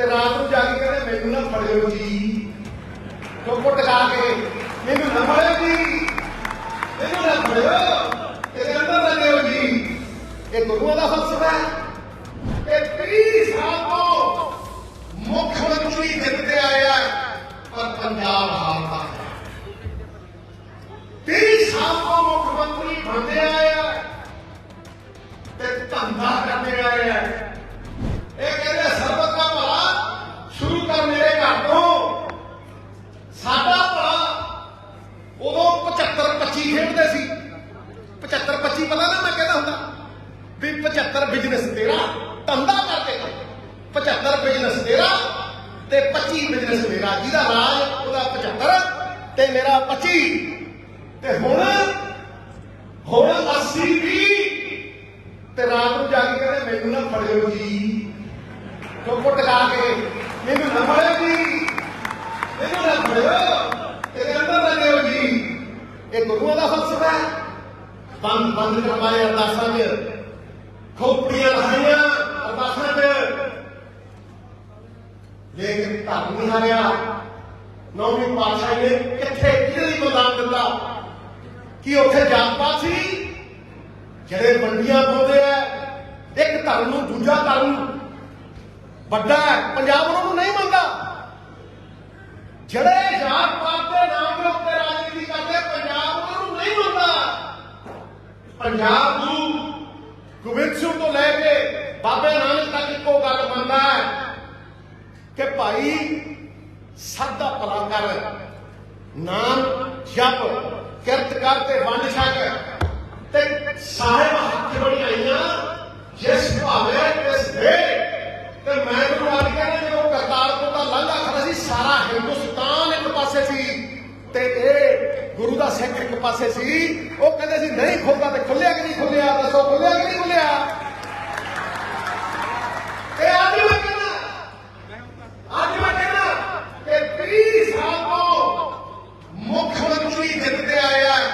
ਤੇ ਰਾਤ ਨੂੰ ਜਾ ਕੇ ਕਹਿੰਦੇ, ਮੈਨੂੰ ਨਾ ਫੜਿਓ ਜੀ। ਚੁੱਪ ਟਕਾ ਕੇ? ਮੈਨੂੰ ਨਾ ਫੜਿਓ ਜੀ। ਮੈਨੂੰ ਨਾ ਫੜਿਓ। ਤੇਰੇ ਅੰਦਰ ਨਾ ਜੀ। ਇਹ ਗੁਰੂਆਂ ਦਾ ਫਲਸਫਾ ਹੈ। ਕਿ 30 ਸਾਲ ਤੋਂ ਮੁੱਖ ਮੰਤਰੀ ਦਿੱਤੇ ਆਇਆ ਪਰ ਪੰਜਾਬ ਹਾਰਦਾ ਹੈ। 30 ਸਾਲ ਤੋਂ ਮੁੱਖ ਮੰਤਰੀ ਬਣਦੇ ਆਇਆ ਤੇ ਧੰਦਾ ਕਰਦੇ ਆਇਆ ਹੈ ਇਹ ਕਹਿੰਦੇ ਸਰਬਤ ਦਾ ਭਲਾ ਸ਼ੁਰੂ ਕਰ ਮੇਰੇ ਘਰ ਤੋਂ ਸਾਡਾ ਭਲਾ ਉਦੋਂ 75 25 ਖੇਡਦੇ ਸੀ? 75 25 ਪਤਾ ਨਾ ਮੈਂ ਕਹਿੰਦਾ ਹੁੰਦਾ ਵੀ 75 ਬਿਜ਼ਨਸ ਤੇਰਾ, ਧੰਦਾ ਕਰਕੇ। 75 ਬਿਜ਼ਨਸ ਤੇਰਾ ਤੇ 25 ਬਿਜ਼ਨਸ ਮੇਰਾ ਜਿਹਦਾ ਰਾਜ, ਉਹਦਾ 75 ਤੇ ਮੇਰਾ 25 ਤੇ ਹੁਣ ਹੁਣ 80 ਵੀ ਤੇ ਰਾਤ ਨੂੰ ਜਾ ਕੇ ਕਹਿੰਦੇ, ਮੈਨੂੰ ਨਾ ਫੜਿਓ ਜੀ। ਚੁੱਪ ਟਕਾ ਕੇ ਮੈਨੂੰ ਨਾ ਫੜਿਓ ਜੀ ਮੈਨੂੰ ਨਾ ਫੜਿਓ ਤੇਰੇ ਅੰਦਰ ਨਾ ਲਿਓ ਜੀ ਇਹ ਗੁਰੂਆਂ ਦਾ ਫਲਸਫਾ ਹੈ ਬੰਦ ਕਰਵਾਏ ਅਰਦਾਸਾਂ 'ਚ ਖੋਪੜੀਆਂ ਲਾਈਆਂ ਅਰਦਾਸਾਂ 'ਚ ਲੇਕਿਨ ਧਰਮ ਨਹੀਂ ਹਾਰਿਆ। ਨੌਵੀਂ ਪਾਤਸ਼ਾਹ ਨੇ ਕਿੱਥੇ ਕਿਹਦੇ ਲਈ ਦਿੱਤਾ? ਕਿ ਉੱਥੇ ਜਾਤ ਪਾਤ ਸੀ? ਜਿਹੜੇ ਵੰਡੀਆਂ ਪਾਉਂਦੇ ਆ, ਇੱਕ ਧਰਮ ਨੂੰ ਦੂਜਾ ਧਰਮ ਵੱਡਾ ਪੰਜਾਬ ਉਹਨਾਂ ਨੂੰ ਨਹੀਂ ਮੰਨਦਾ। ਜਿਹੜੇ ਜਾਤ ਪਾਤ ਦੇ ਨਾਮ ਦੇ ਉੱਤੇ ਰਾਜਨੀਤੀ ਕਰਦੇ ਪੰਜਾਬ ਉਹਨਾਂ ਨੂੰ ਨਹੀਂ ਮੰਨਦਾ ਪੰਜਾਬ ਨੂੰ ਗੋਬਿੰਦ ਸਿੰਘ ਤੋਂ ਲੈ ਕੇ ਬਾਬੇ ਨਾਨਕ ਤੱਕ ਇੱਕੋ ਗੱਲ ਮੰਨਦਾ ਹੈ ਕਿ ਭਾਈ ਸਭ ਭਲਾ ਕਰ ਨਾਮ ਜਪ, ਕਿਰਤ ਕਰ ਤੇ ਵੰਡ ਛਕ ਤੇ ਸਾਹਿਬ ਹੱਥ ਬਣਾਈਆਂ ਜਿਸ ਭਾਵੇਂ ਕਿਸ ਦੇ ਤੇ ਮੈਂ ਤੁਹਾਨੂੰ ਅੱਜ ਕਹਿੰਦਾ ਜਦੋਂ ਕਰਤਾਰਪੁਰ ਦਾ ਲਾਂਘਾ ਖੜਾ ਸੀ, ਸਾਰਾ ਹਿੰਦੁਸਤਾਨ ਇੱਕ ਪਾਸੇ ਸੀ ਤੇ ਇਹ ਸਿੱਖ ਇੱਕ ਪਾਸੇ ਸੀ, ਉਹ ਕਹਿੰਦੇ ਸੀ, ਨਹੀਂ ਖੁੱਲਦਾ ਤੇ ਖੁੱਲਿਆ ਕਿ ਨਹੀਂ ਖੁੱਲਿਆ ਖੁੱਲਿਆ ਕਿ ਨਹੀਂ ਖੁੱਲਿਆ ਤੇ ਅੱਜ ਮੈਂ ਕਹਿੰਦਾ ਅੱਜ ਮੈਂ ਕਹਿੰਦਾ ਕਿ 30 ਸਾਲ ਤੋਂ ਮੁੱਖ ਮੰਤਰੀ ਦਿੱਤੇ ਆਇਆ ਹੈ,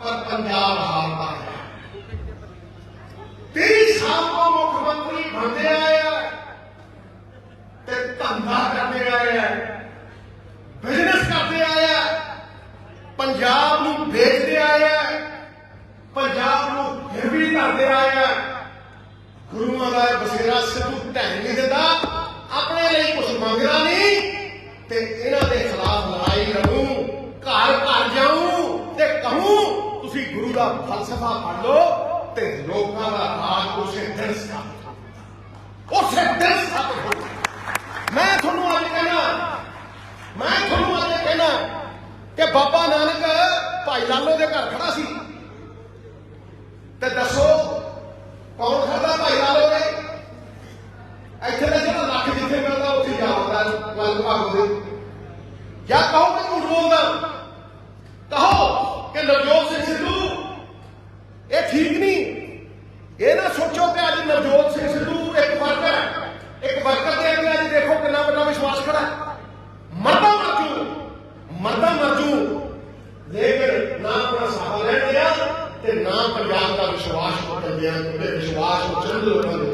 ਪਰ ਪੰਜਾਬ ਹਾਰਦਾ ਹੈ 30 ਸਾਲ ਤੋਂ ਮੁੱਖ ਮੰਤਰੀ ਬਣਦੇ ਆਇਆ ਹੈ, ਤੇ ਧੰਦਾ ਕਰਦੇ ਆਇਆ ਹੈ, ਬਿਜ਼ਨਸ ਕਰਦੇ ਆਇਆ ਹੈ, ਪੰਜਾਬ ਨੂੰ ਵੇਚਦੇ ਆਇਆ ਪੰਜਾਬ ਨੂੰ ਹਿਰਵੀ ਧਰਦੇ ਆਇਆ ਗੁਰੂਆਂ ਦਾ ਬਸੇਰਾ ਸਿੱਧੂ ਢਹਿ ਨਹੀਂ ਦਿੰਦਾ ਆਪਣੇ ਲਈ ਕੁਝ ਮੰਗਦਾ ਨਹੀਂ ਤੇ ਇਹਨਾਂ ਦੇ ਖਿਲਾਫ ਲੜਾਈ ਲੜੂ, ਘਰ ਘਰ ਜਾਊਂ ਤੇ ਕਹੂੰ, ਤੁਸੀਂ ਗੁਰੂ ਦਾ ਫਲਸਫਾ ਪੜ੍ਹ ਲਓ ਤੇ ਲੋਕਾਂ ਦਾ ਰਾਜ ਉਸੇ ਦਿਨ ਸਥਾਪਿਤ ਉਸੇ ਦਿਨ ਸਥਾਪਿਤ ਮੈਂ ਤੁਹਾਨੂੰ ਅੱਜ ਕਹਿਣਾ दिया तुम्हें विश्वास चंद्र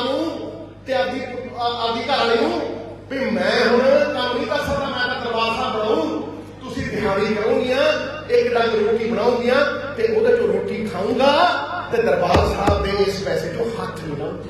ਮਾਂ ਨੂੰ ਤੇ ਆਪਦੀ ਆਪਦੀ ਘਰ ਵਾਲੀ ਨੂੰ ਵੀ ਮੈਂ ਹੁਣ ਕੰਮ ਨਹੀਂ ਕਰ ਸਕਦਾ, ਮੈਂ ਤਾਂ ਦਰਬਾਰ ਸਾਹਿਬ ਬਣਾਉਂ। ਤੁਸੀਂ ਦਿਹਾੜੀ ਕਰੋਗੀਆਂ ਇੱਕ ਡੰਗ ਰੋਟੀ ਬਣਾਉਂਗੀਆਂ ਤੇ ਉਹਦੇ ਚੋਂ ਰੋਟੀ ਖਾਊਂਗਾ ਤੇ ਦਰਬਾਰ ਸਾਹਿਬ ਦੇ ਇਸ ਪੈਸੇ ਤੋਂ ਹੱਥ ਨਹੀਂ ਲਾਉਂਗਾ